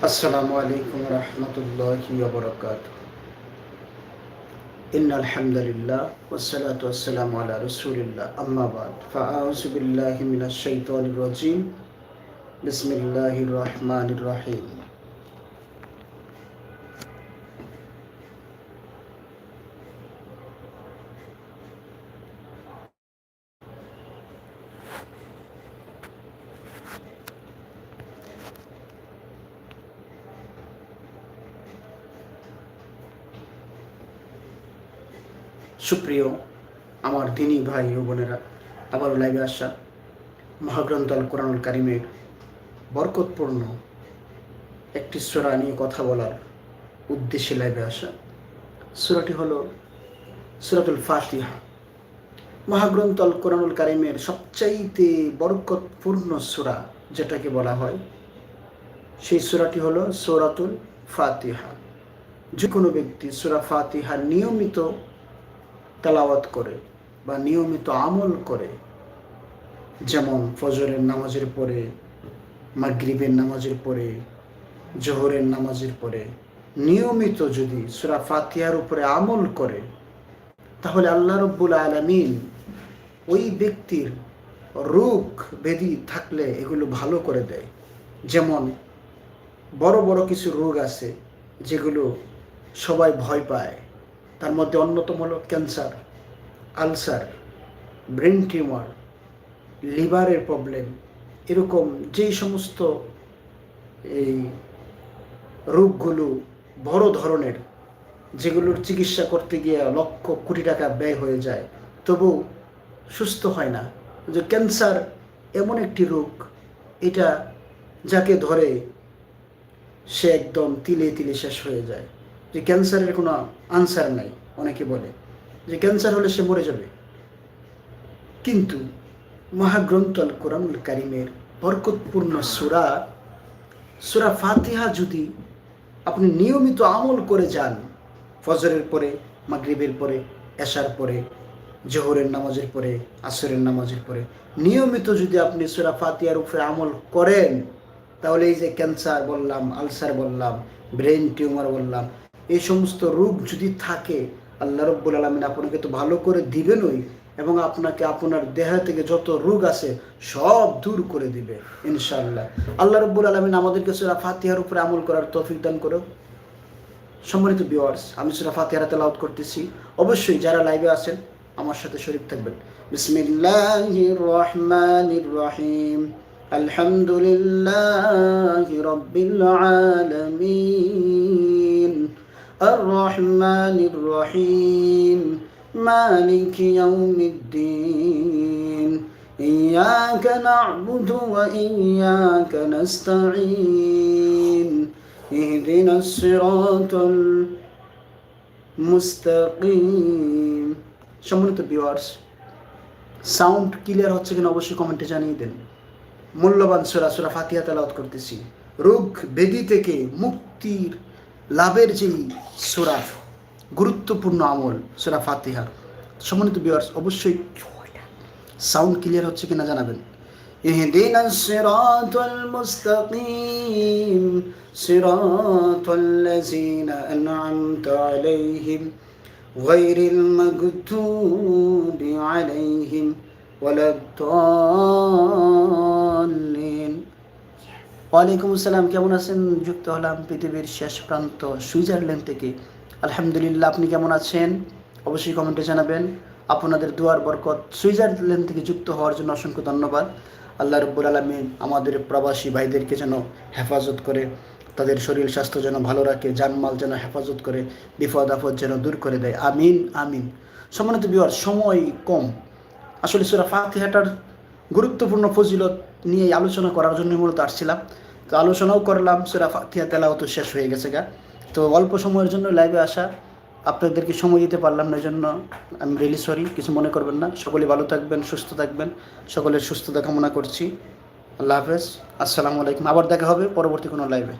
السلام عليكم ورحمة الله وبركاته. إن الحمد لله والصلاة والسلام على رسول الله. أما بعد فأعوذ بالله من الشيطان الرجيم. بسم الله الرحمن الرحيم. সুপ্রিয় আমার দিনী ভাই ও বোনেরা, আবারও লাইভে আসা মহাগ্রন্থ আল কোরআনুল কারিমের বরকতপূর্ণ একটি সুরা নিয়ে কথা বলার উদ্দেশ্যে লাইভে আসা। সুরাটি হলো সুরাতুল ফাতিহা। মহাগ্রন্থ আল কোরআনুল কারিমের সবচাইতে বরকতপূর্ণ সুরা যেটাকে বলা হয়, সেই সুরাটি হলো সৌরাতুল ফাতিহা। যে কোনো ব্যক্তি সুরা ফাতিহা নিয়মিত তেলাওয়াত করে বা নিয়মিত আমল করে, যেমন ফজরের নামাজের পরে, মাগরিবের নামাজের পরে, জোহরের নামাজের পরে, নিয়মিত যদি সুরা ফাতিয়ার উপরে আমল করে, তাহলে আল্লাহ রব্বুল আলমিন ওই ব্যক্তির রোগ ব্যাধি থাকলে এগুলো ভালো করে দেয়। যেমন বড় বড় কিছু রোগ আছে যেগুলো সবাই ভয় পায়। তার মধ্যে অন্যতম হলো ক্যান্সার, আলসার, ব্রেন টিউমার, লিভারের প্রবলেম, এরকম যেই সমস্ত এই রোগগুলো বড় ধরনের যেগুলোর চিকিৎসা করতে গিয়ে লক্ষ কোটি টাকা ব্যয় হয়ে যায়, তবু সুস্থ হয় না। যে ক্যান্সার এমন একটি রোগ, এটা যাকে ধরে সে একদম তিলে তিলে শেষ হয়ে যায়। যে ক্যান্সারের কোনো আনসার নাই, অনেকে বলে। যে ক্যান্সার হলে সে মরে যাবে। কিন্তু মহাগ্রন্থ আল কোরআনুল কারিমের বরকতপূর্ণ সুরা সুরা ফাতিহা যদি আপনি নিয়মিত আমল করে যান, ফজরের পরে, মাগরিবের পরে, এশার পরে, জোহরের নামাজের পরে, আসরের নামাজের পরে, নিয়মিত যদি আপনি সুরা ফাতিহার উপরে আমল করেন, তাহলে এই যে ক্যান্সার বললাম, আলসার বললাম ব্রেন টিউমার বললাম এই সমস্ত রোগ যদি থাকে, আল্লাহ রব্বুল আলমিন আপনাকে তো ভালো করে দিবেনই এবং আপনাকে আপনার দেহ থেকে যত রোগ আছে সব দূর করে দিবে, ইনশাআল্লাহ। আল্লাহ রব্বুল আলমিন আমাদেরকে সুরা ফাতিহার উপরে আমল করার তৌফিক দান করো সম্মানিত বিওয়ার্স আমি সুরা ফাতিহারা তেলাওয়াত করতেছি। অবশ্যই যারা লাইভে আছেন, আমার সাথে শরীর থাকবেন। বিসমিল্লাহির রহমানির রহিম আলহামদুলিল্লাহি রাব্বিল আলামিন। الرحمن الرحيم مالك يوم الدين إياك نعبد وإياك نستعين اهدنا الصراط المستقيم সম্মানিত ভিউয়ার্স সাউন্ড ক্লিয়ার হচ্ছে কিনা অবশ্যই কমেন্টে জানিয়ে দেন মূল্যবান সুরা সুরা ফাতিহা তেলাওয়াত করতেছি রোগ বেদি থেকে মুক্তির লাভের যেই সুরা গুরুত্বপূর্ণ আমল সুরা ফাতিহার সম্মানিত ভিউয়ার্স অবশ্যই সাউন্ড ক্লিয়ার হচ্ছে কিনা জানাবেন اهدنا الصراط المستقيم صراط الذين أنعمت عليهم غير المغضوب عليهم ولا الضالين ওয়ালাইকুম আসসালাম, কেমন আছেন? যুক্ত হলাম পৃথিবীর শেষ প্রান্ত, সুইজারল্যান্ড থেকে। আলহামদুলিল্লাহ, আপনি কেমন আছেন? অবশ্যই কমেন্টে জানাবেন। আপনাদের দুয়ার বরকত সুইজারল্যান্ড থেকে যুক্ত হওয়ার জন্য অসংখ্য ধন্যবাদ। আল্লাহ রব্বুল আলমিন আমাদের প্রবাসী ভাইদেরকে যেন হেফাজত করে, তাদের শরীর স্বাস্থ্য যেন ভালো রাখে, জানমাল যেন হেফাজত করে, বিপদ আপদ যেন দূর করে দেয়। আমিন আমিন। সম্মানিত বিহার সময় কম। আসলে সুরা ফাতিহাটার গুরুত্বপূর্ণ ফজিলত নিয়ে আলোচনা করার জন্য মূলত আসছিলাম। তো আলোচনাও করলাম, সেরা ফাতিহা তেলাও তো শেষ হয়ে গেছে গা। তো অল্প সময়ের জন্য লাইভে আসা আপনাদেরকে সময় দিতে পারলাম না জন্য আমি রিয়েলি সরি কিছু মনে করবেন না। সকলে ভালো থাকবেন, সুস্থ থাকবেন। সকলের সুস্থতা কামনা করছি। আল্লাহ হাফেজ। আসসালামু আলাইকুম। আবার দেখা হবে পরবর্তী কোনো লাইভে